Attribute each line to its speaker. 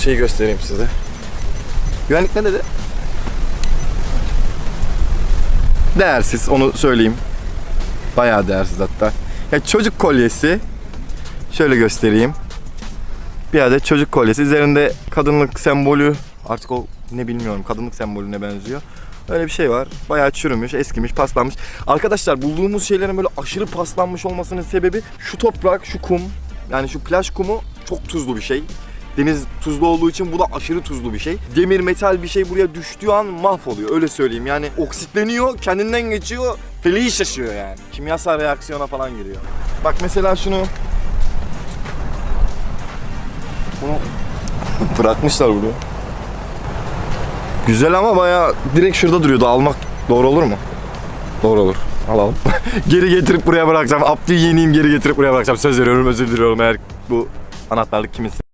Speaker 1: şeyi göstereyim size. Güvenlik ne dedi? Değersiz onu söyleyeyim. Bayağı değersiz hatta. Ya çocuk kolyesi. Şöyle göstereyim. Bir adet çocuk kolyesi. Üzerinde kadınlık sembolü. Artık o ne bilmiyorum. Kadınlık sembolüne benziyor. Öyle bir şey var. Bayağı çürümüş, eskimiş, paslanmış. Arkadaşlar bulduğumuz şeylerin böyle aşırı paslanmış olmasının sebebi şu toprak, şu kum. Yani şu plaj kumu çok tuzlu bir şey. Deniz tuzlu olduğu için bu da aşırı tuzlu bir şey. Demir, metal bir şey buraya düştüğü an mahvoluyor. Öyle söyleyeyim. Yani oksitleniyor, kendinden geçiyor. Feleği şaşıyor yani. Kimyasal reaksiyona falan giriyor. Bak mesela şunu bunu bırakmışlar buraya. Güzel ama bayağı direkt şurada duruyordu. Almak doğru olur mu? Doğru olur. Alalım. geri getirip buraya bırakacağım. Abdü'yü yeniyim geri getirip buraya bırakacağım. Söz veriyorum özür diliyorum eğer bu anahtarlık kiminse.